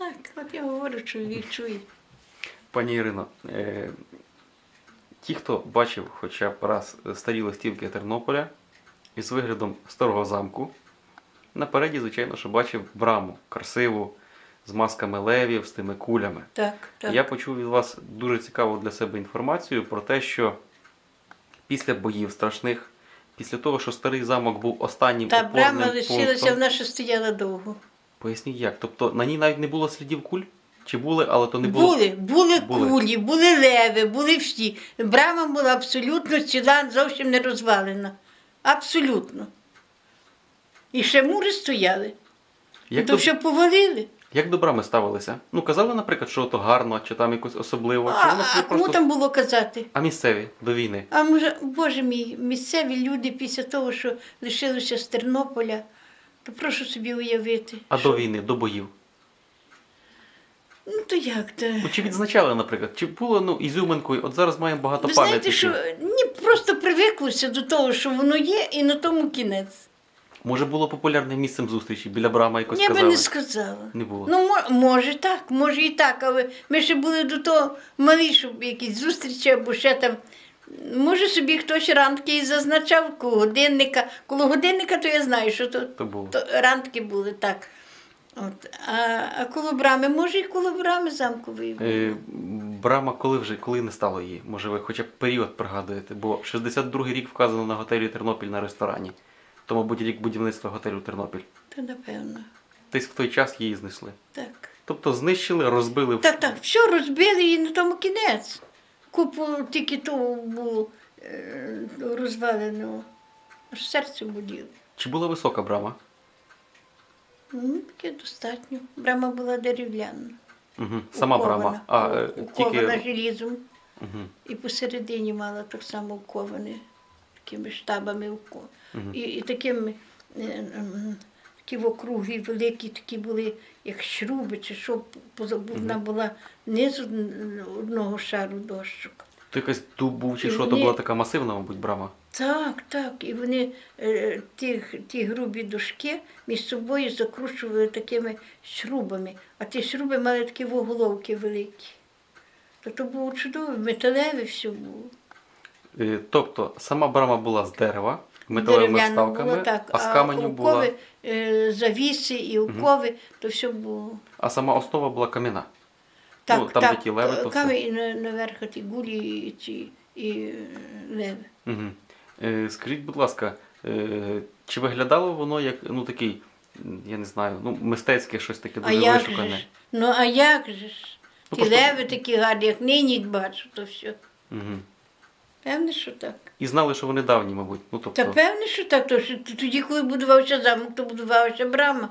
Так, от я говорю, чоловік чує. Пані Ірино, е, ті, хто бачив хоча б раз старі листівки Тернополя із виглядом старого замку, напереді, звичайно, що бачив браму красиву, з масками левів, з тими кулями. Так, так. Я почув від вас дуже цікаву для себе інформацію про те, що після боїв страшних, після того, що старий замок був останнім Та опорним брама лишилася, пунктом, вона ще стояла довго. Поясніть як? Тобто на ній навіть не було слідів куль? Чи були, але то не було. Були, були, Були. кулі, були леви, були всі. Брама була абсолютно ціла, зовсім не розвалена. Абсолютно. І ще мури стояли. Як, то до, все повалили. як до брами ставилися? Ну, казали, наприклад, що то гарно, чи там якось особливо, чи А, воно а кому просто. там було казати? А місцеві до війни. А може, боже мій, місцеві люди після того, що лишилися з Тернополя, прошу собі уявити. А що- до війни, до боїв. Ну то як то? Ну, чи відзначали, наприклад, чи було ну, ізюминкою, от зараз маємо багато Ви знаєте, що ні, просто привиклося до того, що воно є, і на тому кінець. Може було популярним місцем зустрічі біля брама якось Я би не сказала. Не було. Ну, може так, може і так, але ми ще були до того малі, щоб якісь зустрічі або ще там. Може собі хтось рандки і зазначав коло годинника. Коло годинника, то я знаю, що то, То було. то рандки були так. От. А, а коло брами, може і коло брами замкової були. Е, брама коли вже коли не стало її? Може, ви хоча б період пригадуєте? Бо 62-й рік вказано на готелі Тернопіль на ресторані. То, мабуть, рік будівництва готелю Тернопіль. Та напевно. Десь в той час її знесли. Так. Тобто знищили, розбили. Так, так, все розбили і на тому кінець. Купу тільки того було е, розвалено. Аж серце боліло. Чи була висока брама? Ну, таке достатньо. Брама була дерев'яна. Угу. Сама брама. А, е, укована тільки... желізом. Угу. І посередині мала так само уковане такими штабами. уко- Мгм. І, і такими е, м, такі великі, такі були, як шруби, чи що, поза- вона була не з одного шару дощок. То якась дуб був чи І що, то вони- була така масивна, мабуть, брама. Так, так. І вони е, ті, ті грубі дошки між собою закручували такими шрубами, а ті шруби мали такі воголовки великі. То то було чудово, металеве все було. Е, Тобто сама брама була з дерева, металевими ставками, було так, а з каменю окови, е, завіси і окови, то все було. а сама основа була кам'яна. Так, Ну, там, так, леви, то все. камінь і наверху ті гулі і, ці, і е, леви. Угу. Е, скажіть, будь ласка, е, чи виглядало воно як ну такий, я не знаю, ну мистецьке щось таке А дуже як же вишукане? Ну а як же ж? Ну, Ті просто- леви такі гарні, як нині бачу, то все. Угу. Певне, що так. І знали, що вони давні, мабуть. Ну, тобто, Та певне, що так, то що тоді, коли будувався замок, то будувалася брама.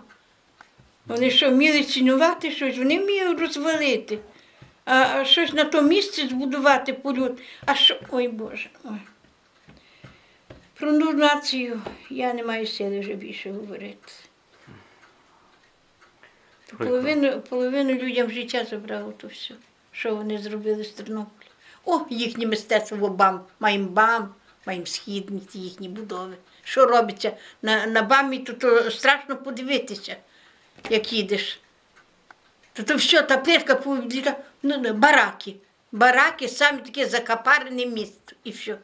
Вони що, вміли цінувати щось, вони вміли розвалити. А, а щось на то місце збудувати полют. А що. Ой Боже. Ой. Про націю я не маю сили вже більше говорити. Половину, половину людям життя забрало то все, що вони зробили з Тернополя. О, їхнє мистецтво бам, маємо бам, маємо східні ці їхні будови. Що робиться на, на бамі, то, то страшно подивитися, як їдеш. То, то все, та плитка повідліка, ну, ну, бараки. Бараки, самі таке закапарене місто і все.